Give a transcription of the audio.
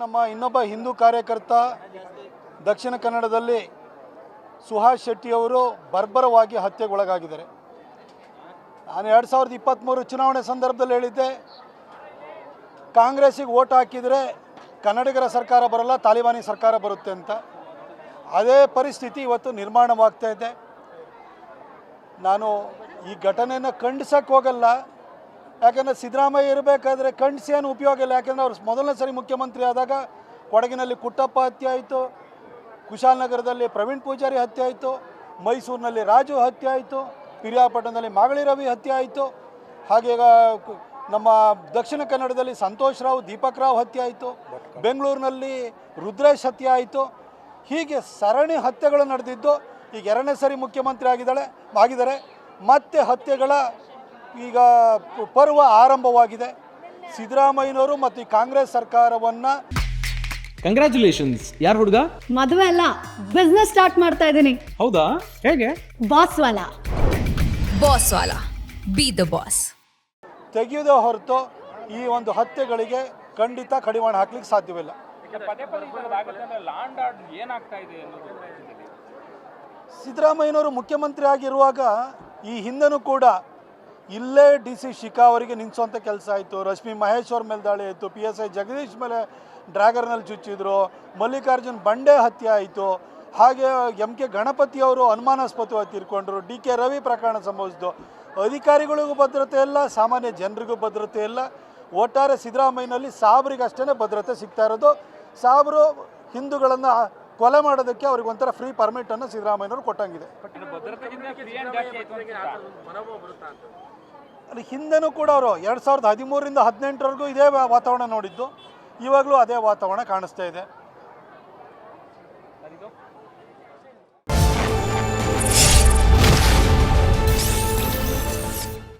ನಮ್ಮ ಇನ್ನೊಬ್ಬ ಹಿಂದೂ ಕಾರ್ಯಕರ್ತ ದಕ್ಷಿಣ ಕನ್ನಡದಲ್ಲಿ ಸುಹಾಸ್ ಶೆಟ್ಟಿಯವರು ಬರ್ಬರವಾಗಿ ಹತ್ಯೆಗೊಳಗಾಗಿದ್ದಾರೆ. ನಾನು ಎರಡು ಸಾವಿರದ ಇಪ್ಪತ್ತ್ಮೂರು ಚುನಾವಣೆ ಸಂದರ್ಭದಲ್ಲಿ ಹೇಳಿದ್ದೆ, ಕಾಂಗ್ರೆಸ್ಸಿಗೆ ಓಟ್ ಹಾಕಿದರೆ ಕನ್ನಡಿಗರ ಸರ್ಕಾರ ಬರಲ್ಲ, ತಾಲಿಬಾನಿ ಸರ್ಕಾರ ಬರುತ್ತೆ ಅಂತ. ಅದೇ ಪರಿಸ್ಥಿತಿ ಇವತ್ತು ನಿರ್ಮಾಣವಾಗ್ತಾ ಇದೆ. ನಾನು ಈ ಘಟನೆಯನ್ನು ಖಂಡಿಸಕ್ಕೆ ಹೋಗಲ್ಲ. ಯಾಕಂದರೆ ಸಿದ್ದರಾಮಯ್ಯ ಇರಬೇಕಾದ್ರೆ ಏನು ಉಪಯೋಗ ಇಲ್ಲ. ಯಾಕಂದರೆ ಅವ್ರು ಮೊದಲನೇ ಸರಿ ಮುಖ್ಯಮಂತ್ರಿ ಆದಾಗ ಕೊಡಗಿನಲ್ಲಿ ಕುಟ್ಟಪ್ಪ ಹತ್ಯೆ ಆಯಿತು ಕುಶಾಲನಗರದಲ್ಲಿ ಪ್ರವೀಣ್ ಪೂಜಾರಿ ಹತ್ಯೆ ಆಯಿತು, ಮೈಸೂರಿನಲ್ಲಿ ರಾಜು ಹತ್ಯೆ ಆಯಿತು, ಪಿರಿಯಾಪಟ್ಟಣದಲ್ಲಿ ಮಾಗಳಿ ರವಿ ಹತ್ಯೆ ಆಯಿತು, ಹಾಗೆ ನಮ್ಮ ದಕ್ಷಿಣ ಕನ್ನಡದಲ್ಲಿ ಸಂತೋಷ್ ರಾವ್, ದೀಪಕ್ ರಾವ್ ಹತ್ಯೆ ಆಯಿತು, ಬೆಂಗಳೂರಿನಲ್ಲಿ ರುದ್ರೇಶ್ ಹತ್ಯೆ ಆಯಿತು, ಹೀಗೆ ಸರಣಿ ಹತ್ಯೆಗಳು ನಡೆದಿದ್ದು, ಈಗ ಎರಡನೇ ಸರಿ ಮುಖ್ಯಮಂತ್ರಿ ಆಗಿದ್ದಾಳೆ ಆಗಿದ್ದಾರೆ. ಮತ್ತೆ ಹತ್ಯೆಗಳ ಈಗ ಪರ್ವ ಆರಂಭವಾಗಿದೆ. ಸಿದ್ದರಾಮಯ್ಯನವರು ಮತ್ತು ಈ ಕಾಂಗ್ರೆಸ್ ಸರ್ಕಾರವನ್ನು ಕಂಗ್ರ್ಯಾಚುಲೇಷನ್ಸ್ ಯಾರು ಹುಡುಗ? ಮದುವೆ ಅಲ್ಲ ಬಿಸ್ನೆಸ್ ಸ್ಟಾರ್ಟ್ ಮಾಡ್ತಾ ಇದ್ದೀನಿ. ಹೌದಾ? ಹೇಗೆ? ಬಾಸ್ ವಾಲ. ಬಾಸ್ ವಾಲ. ಬಿ ದ ಬಾಸ್ ತೆಗೆಯುವುದೇ ಹೊರತು ಈ ಒಂದು ಹತ್ಯೆಗಳಿಗೆ ಖಂಡಿತ ಕಡಿವಾಣ ಹಾಕ್ಲಿಕ್ಕೆ ಸಾಧ್ಯವಿಲ್ಲ. ಸಿದ್ದರಾಮಯ್ಯನವರು ಮುಖ್ಯಮಂತ್ರಿ ಆಗಿರುವಾಗ ಈ ಹಿಂದೆನೂ ಕೂಡ ಇಲ್ಲೇ ಡಿ ಸಿ ಶಿಖಾ ಅವರಿಗೆ ನಿಲ್ಲಿಸುವಂಥ ಕೆಲಸ ಆಯಿತು. ರಶ್ಮಿ ಮಹೇಶ್ ಅವ್ರ ಮೇಲೆ ದಾಳಿ ಆಯಿತು. ಪಿ ಎಸ್ ಐ ಜಗದೀಶ್ ಮೇಲೆ ಡ್ರ್ಯಾಗರ್ನಲ್ಲಿ ಚುಚ್ಚಿದ್ರು. ಮಲ್ಲಿಕಾರ್ಜುನ್ ಬಂಡೆ ಹತ್ಯೆ ಆಯಿತು. ಹಾಗೆ ಎಂ ಕೆ ಗಣಪತಿ ಅವರು ಅನುಮಾನಾಸ್ಪದವಾಗಿ ತೀರ್ಕೊಂಡ್ರು. ಡಿ ಕೆ ರವಿ ಪ್ರಕರಣ ಸಂಭವಿಸಿತು ಅಧಿಕಾರಿಗಳಿಗೂ ಭದ್ರತೆ ಇಲ್ಲ, ಸಾಮಾನ್ಯ ಜನರಿಗೂ ಭದ್ರತೆ ಇಲ್ಲ. ಒಟ್ಟಾರೆ ಸಿದ್ದರಾಮಯ್ಯನಲ್ಲಿ ಸಾಬ್ರಿಗಷ್ಟೇ ಭದ್ರತೆ ಸಿಗ್ತಾ ಇರೋದು. ಸಾಬ್ರು ಹಿಂದೂಗಳನ್ನು ಕೊಲೆ ಮಾಡೋದಕ್ಕೆ ಅವ್ರಿಗೆ ಒಂಥರ ಫ್ರೀ ಪರ್ಮಿಟನ್ನು ಸಿದ್ದರಾಮಯ್ಯನವರು ಕೊಟ್ಟಂಗಿದೆ. ಇನ್ನು ಭದ್ರತೆಗಿಂತ ಫ್ರೀ ಆ್ಯಂಡ್ ಜಾಸ್ತಿ ಆಯ್ತು ಅಂತ ಅಲ್ಲಿ ಹಿಂದೆನೂ ಕೂಡ ಅವರು ಎರಡು ಸಾವಿರದ ಹದಿಮೂರರಿಂದ ಹದಿನೆಂಟರವರೆಗೂ ಇದೇ ವಾ- ವಾತಾವರಣ ನೋಡಿದ್ದು. ಇವಾಗಲೂ ಅದೇ ವಾತಾವರಣ ಕಾಣಿಸ್ತಾ ಇದೆ.